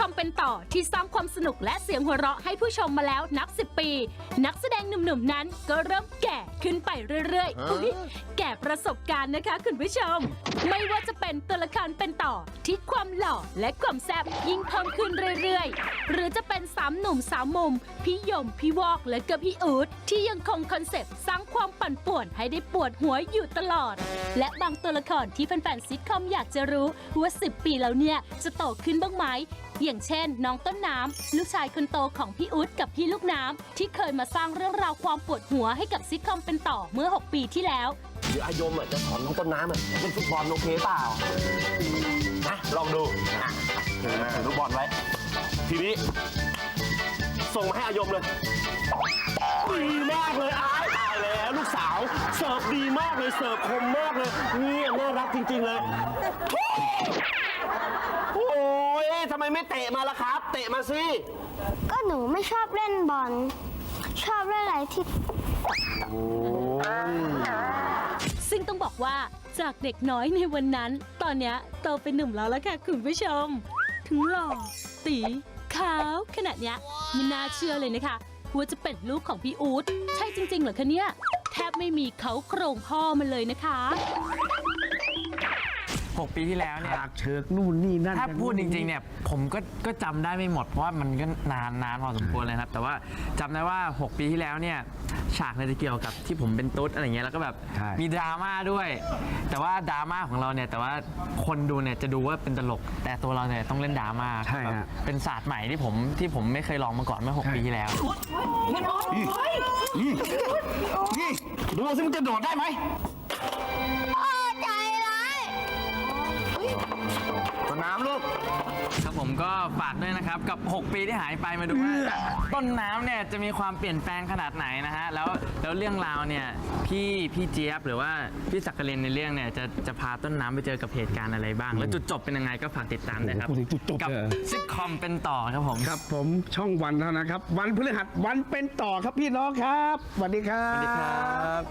คอมเป็นต่อที่สร้างความสนุกและเสียงหัวเราะให้ผู้ชมมาแล้วนับ 10 ปี นักแสดงหนุ่มๆนั้นก็เริ่มแก่ขึ้นไปเรื่อยๆอุ๊ยแก่ประสบการณ์นะคะคุณผู้ชม ไม่ว่าจะเป็นตัว ละครเป็นต่อ ที่ความหล่อและความแซ่บยิ่งเพิ่มขึ้นเรื่อยๆ หรือจะเป็นสามหนุ่มสามมุม พี่ยม พี่วอกและก็พี่อูดที่ยังคงคอนเซปต์สร้างความปั่นป่วนให้ได้ปวดหัวอยู่ตลอด และบางตัวละครที่แฟนๆซิทคอมอยากจะรู้ว่า 10 ปีแล้วเนี่ยจะโตขึ้นบ้างไหมอย่างเช่น น้องต้นน้ำลูกชายคนโตของพี่อุ๊ดกับพี่ลูกน้ำที่เคยมาสร้างเรื่องราวความปวดหัวให้กับซิทคอมเป็นต่อเมื่อ 6 ปีที่แล้ว เดี๋ยวอายมอะจะสอนน้องต้นน้ำอะเล่นฟุตบอลโอเคเปล่านะลองดูอะถือลูกบอลไว้ ทีนี้ ส่งมาให้อายมเลย ดีมากเลยอายตายแล้วลูกสาว เสิร์ฟดีมากเลย เสิร์ฟคมมากเลยเนี่ยน่ารักจริง ๆ เลย โอ้ยทำไมไม่เตะมาล่ะครับ เตะมาสิ ก็หนูไม่ชอบเล่นบอล ชอบเล่นอะไรที่ซึ่งต้ บอกว่าจากเด็กน้อยในวันนั้น ตอนเนี้ยโตเป็นหนุ่มแล้วละค่ะคุณผู้ชม ถึงหล่อตีขาวขนาดเนี้ยไม่น่าเชื่อเลยนะคะว่าจะเป็นลูกของพี่อู๊ดใช่จริงๆเหรอคะเนี่ย แทบไม่มีเขาโครงพ่อมันเลยนะคะ 6 ปีที่แล้วเนี่ยฉากเชิกนู่นนี่นั่นถ้ากันพูดจริงๆ เนี่ย ผมก็ก็จำได้ไม่หมด เพราะว่ามันก็นานนานพอสมควรเลยนะครับ แต่ว่าจำได้ว่า 6 ปีที่แล้วเนี่ย ฉากเนี่ยจะเกี่ยวกับที่ผมเป็นตุ๊ดอะไรเงี้ยแล้วก็แบบมีดราม่าด้วย แต่ว่าดราม่าของเราเนี่ยแต่ว่าคนดูเนี่ยจะดูว่าเป็นตลก แต่ตัวเราเนี่ยต้องเล่นดราม่าใช่แบบฮะเป็นศาสตร์ใหม่ที่ผมที่ผมไม่เคยลองมาก่อนเมื่อ6ปีที่แล้ว นี่ดูสิมันจะโดดได้ไหม นน้ำลูก ครับผมก็ฝากด้วยนะครับ กับ 6 ปีที่หายไปมาดูว่าต้นน้ำเนี่ยจะมีความเปลี่ยนแปลงขนาดไหนนะฮะแล้วแล้วเรื่องราวเนี่ยพี่พี่เจี๊ยบหรือว่าพี่สักกลินในเรื่องเนี่ยจะจะพาต้นน้ำไปเจอกับเหตุการณ์อะไรบ้าง แล้วจุดจบเป็นยังไงก็ฝากติดตามด้วยครับโอ้โหพูดถึงจุดจบกับเลยเหรอซิทคอมเป็นต่อครับผม ครับผมช่องวันเท่านะครับ วันพฤหัสวันเป็นต่อครับพี่น้องครับสวัสดีครับ สวัสดีครับ